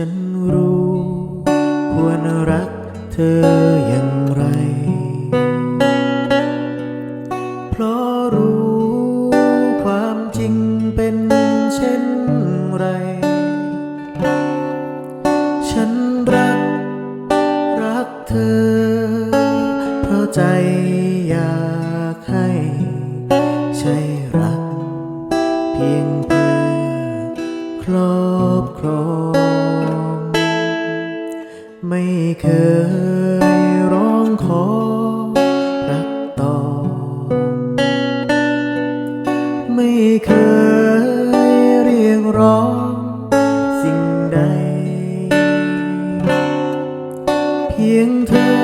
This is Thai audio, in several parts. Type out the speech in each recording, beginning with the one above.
ฉันรู้ ควรรักเธออย่างไร เพราะรู้ความจริงเป็นเช่นไร ฉันรัก รักเธอ เพราะใจอยากให้ใช่รัก เพียงเพื่อครอบครอง ไม่เคยร้องขอรักต่อ ไม่เคยเรียกร้องสิ่งใด เพียงเธอ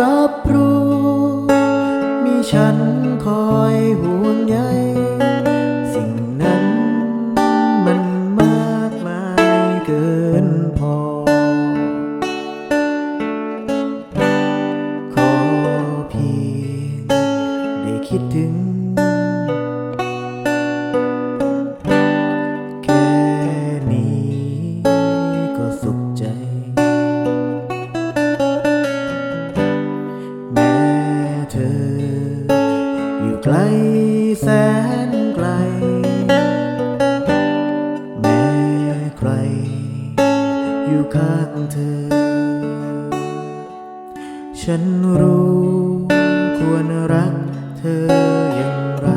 รับรู้มีฉัน ธอ อยู่ไกลแสนไกล แม้ใคร อยู่ข้างเธอ ฉันรู้ควรรักเธออย่างไร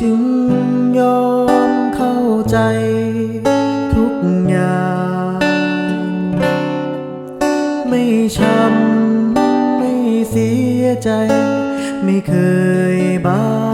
จึงยอมเข้าใจทุกอย่างไม่ช้ำ ใจ ไม่เคยบา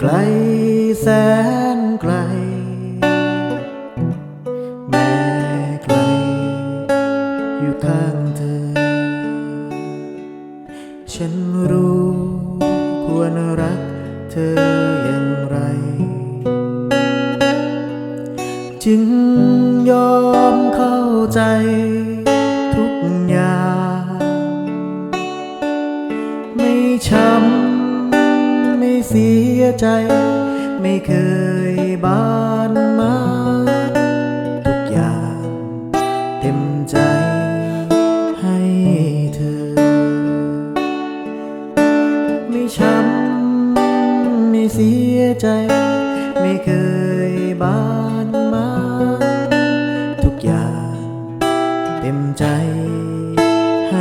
ไกลแสนไกล แม้ใครอยู่ข้างเธอ ฉันรู้ควรรักเธออย่างไร จึงยอมเข้าใจทุกอย่าง ไม่ช้ำ เสียใจ ไม่เคยบานมา ทุกอย่างเต็มใจให้เธอ ไม่ช้ำไม่เสียใจ ไม่เคยบานมา ทุกอย่างเต็มใจให